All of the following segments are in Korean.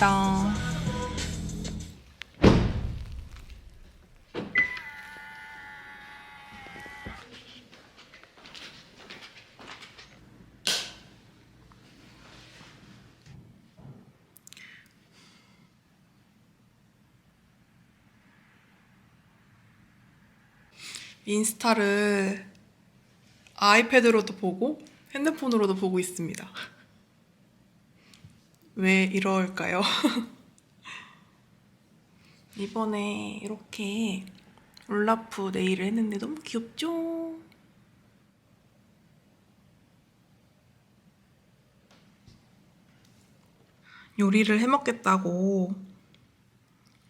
월요일입니다. 인스타를 아이패드로도 보고 핸드폰으로도 보고 있습니다. 왜 이럴까요? 이번에 이렇게 올라프 네일을 했는데 너무 귀엽죠? 요리를 해먹겠다고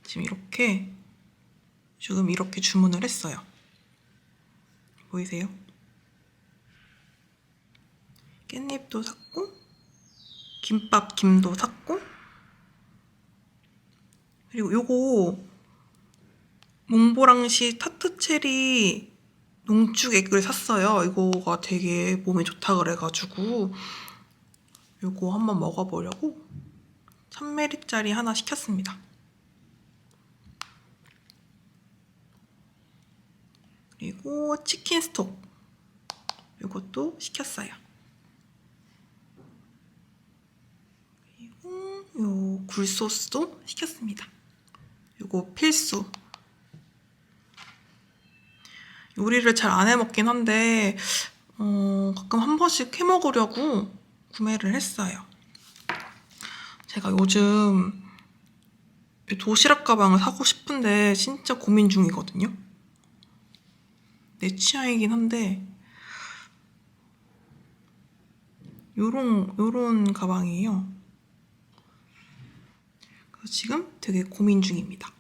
지금 이렇게 지금 이렇게 주문을 했어요. 보이세요? 깻잎도 샀고 김밥 김도 샀고 그리고 요거 몽보랑시 타트 체리 농축 액을 샀어요. 이거가 되게 몸에 좋다 그래가지고 요거 한번 먹어보려고 1000ml짜리 하나 시켰습니다. 그리고 치킨 스톡 이것도 시켰어요. 그리고 요 굴소스도 시켰습니다. 요거 필수. 요리를 잘 안 해 먹긴 한데 어, 가끔 한 번씩 해 먹으려고 구매를 했어요. 제가 요즘 도시락 가방을 사고 싶은데 진짜 고민 중이거든요. 내 취향이긴 한데 요런 요런 가방이에요. 지금 되게 고민 중입니다.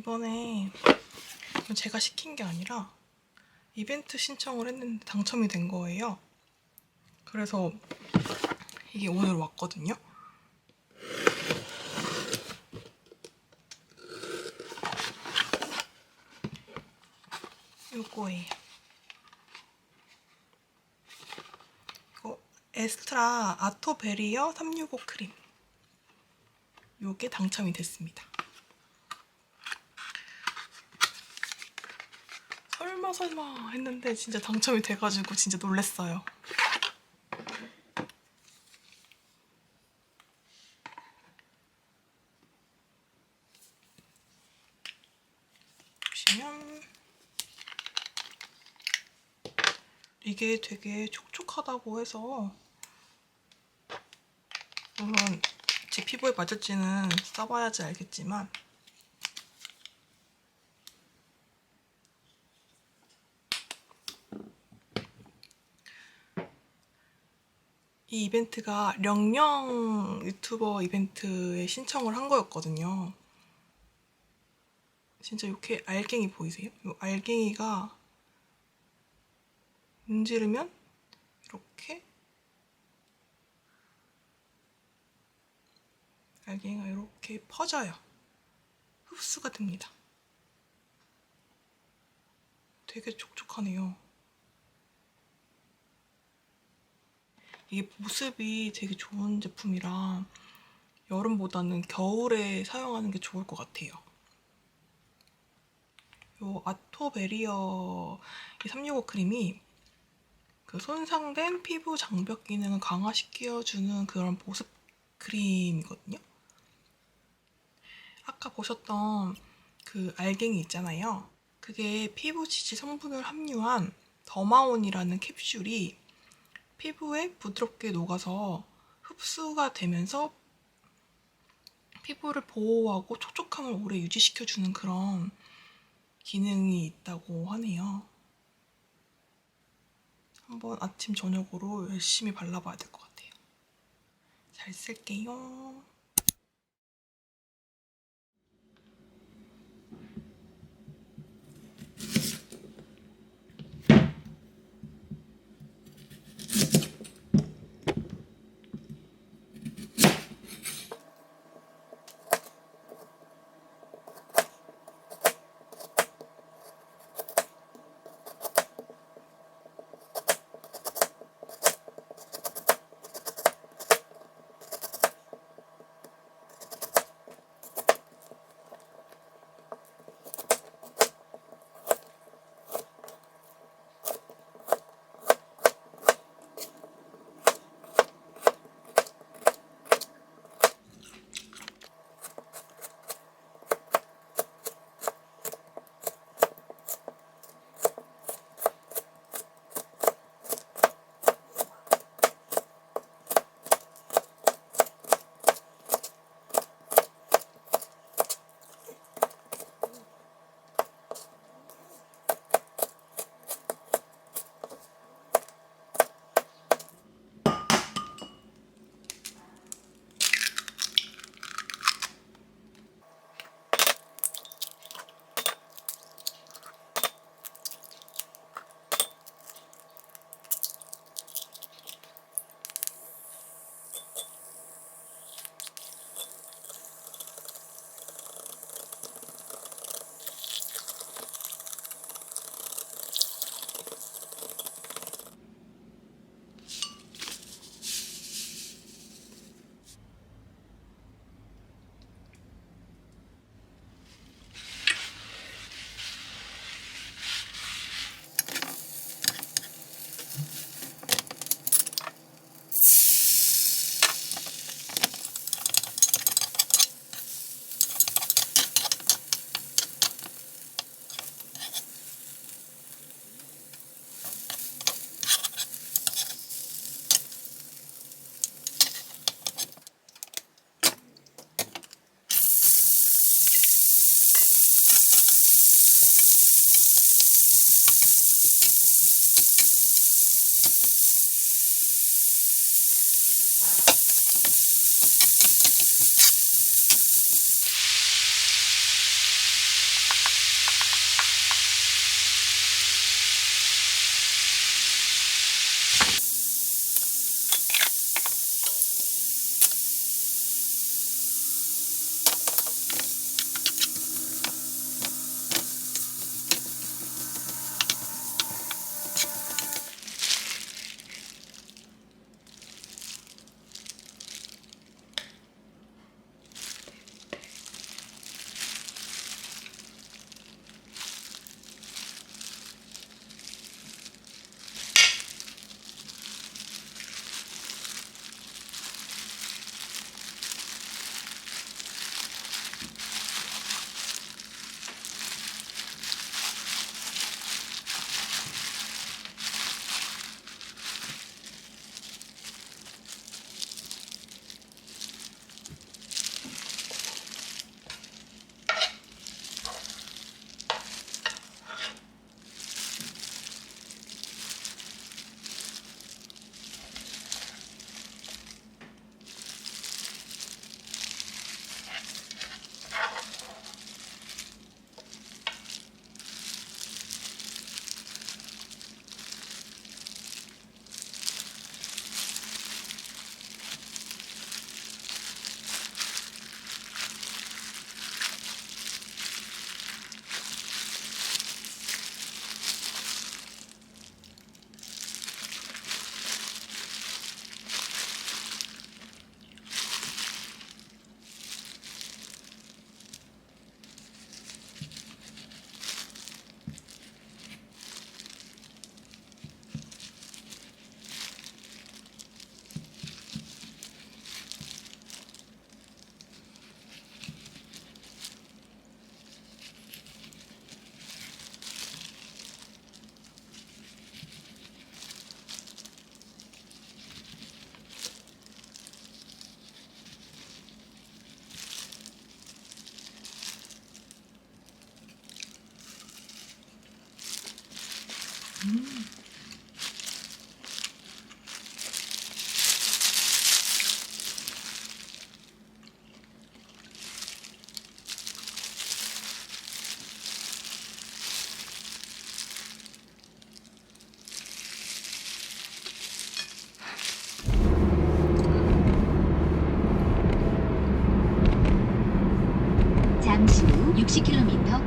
이번에 제가 시킨 게 아니라 이벤트 신청을 했는데 당첨이 된 거예요. 그래서 이게 오늘 왔거든요. 요거예요. 이거 에스트라 아토베리어 365 크림. 요게 당첨이 됐습니다. 설마 설마 했는데 진짜 당첨이 돼가지고 진짜 놀랬어요. 보시면 이게 되게 촉촉하다고 해서 물론 제 피부에 맞을지는 써봐야지 알겠지만 이 이벤트가 령령 유튜버 이벤트에 신청을 한 거였거든요. 진짜 이렇게 알갱이 보이세요? 이 알갱이가 문지르면 이렇게 알갱이가 이렇게 퍼져요. 흡수가 됩니다. 되게 촉촉하네요. 이게 보습이 되게 좋은 제품이라 여름보다는 겨울에 사용하는 게 좋을 것 같아요. 요 아토 베리어 365 크림이 그 손상된 피부 장벽 기능을 강화시켜주는 그런 보습 크림이거든요. 아까 보셨던 그 알갱이 있잖아요. 그게 피부 지지 성분을 함유한 더마온이라는 캡슐이 피부에 부드럽게 녹아서 흡수가 되면서 피부를 보호하고 촉촉함을 오래 유지시켜주는 그런 기능이 있다고 하네요. 한번 아침 저녁으로 열심히 발라봐야 될 것 같아요. 잘 쓸게요. 60km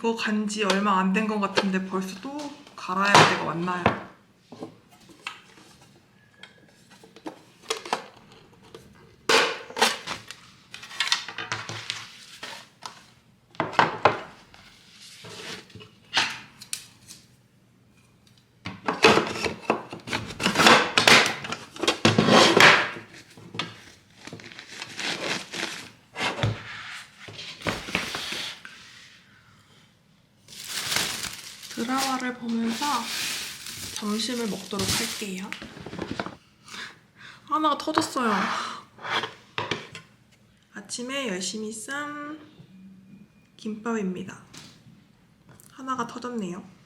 이거 간 지 얼마 안 된 것 같은데 벌써 또 갈아야 할 때가 왔나요? 드라마를 보면서 점심을 먹도록 할게요. 하나가 터졌어요. 아침에 열심히 싼 김밥입니다. 하나가 터졌네요.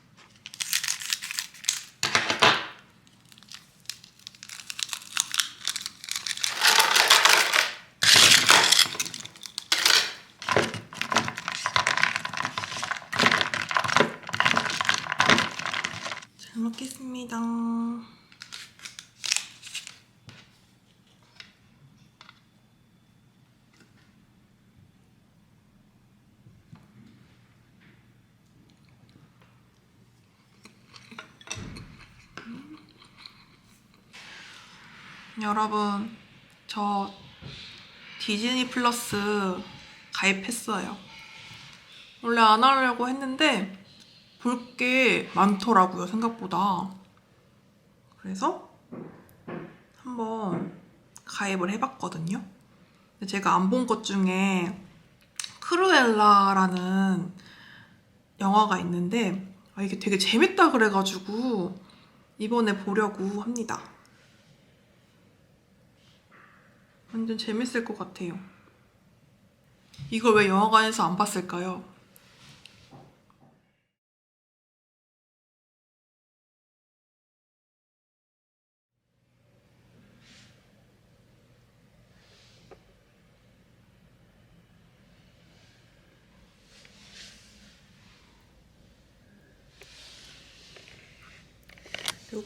잘 먹겠습니다. 음. 여러분, 저 디즈니 플러스 가입했어요. 원래 안 하려고 했는데 볼 게 많더라고요, 생각보다. 그래서 한번 가입을 해봤거든요. 제가 안 본 것 중에 크루엘라라는 영화가 있는데 아, 이게 되게 재밌다 그래가지고 이번에 보려고 합니다. 완전 재밌을 것 같아요. 이걸 왜 영화관에서 안 봤을까요?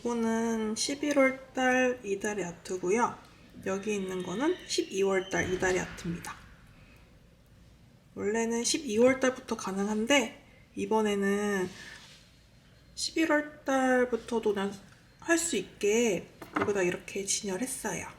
요거는 11월 달 이달의 아트고요. 여기 있는 거는 12월 달 이달의 아트입니다. 원래는 12월 달부터 가능한데 이번에는 11월 달부터도 할 수 있게 여기다 이렇게 진열했어요.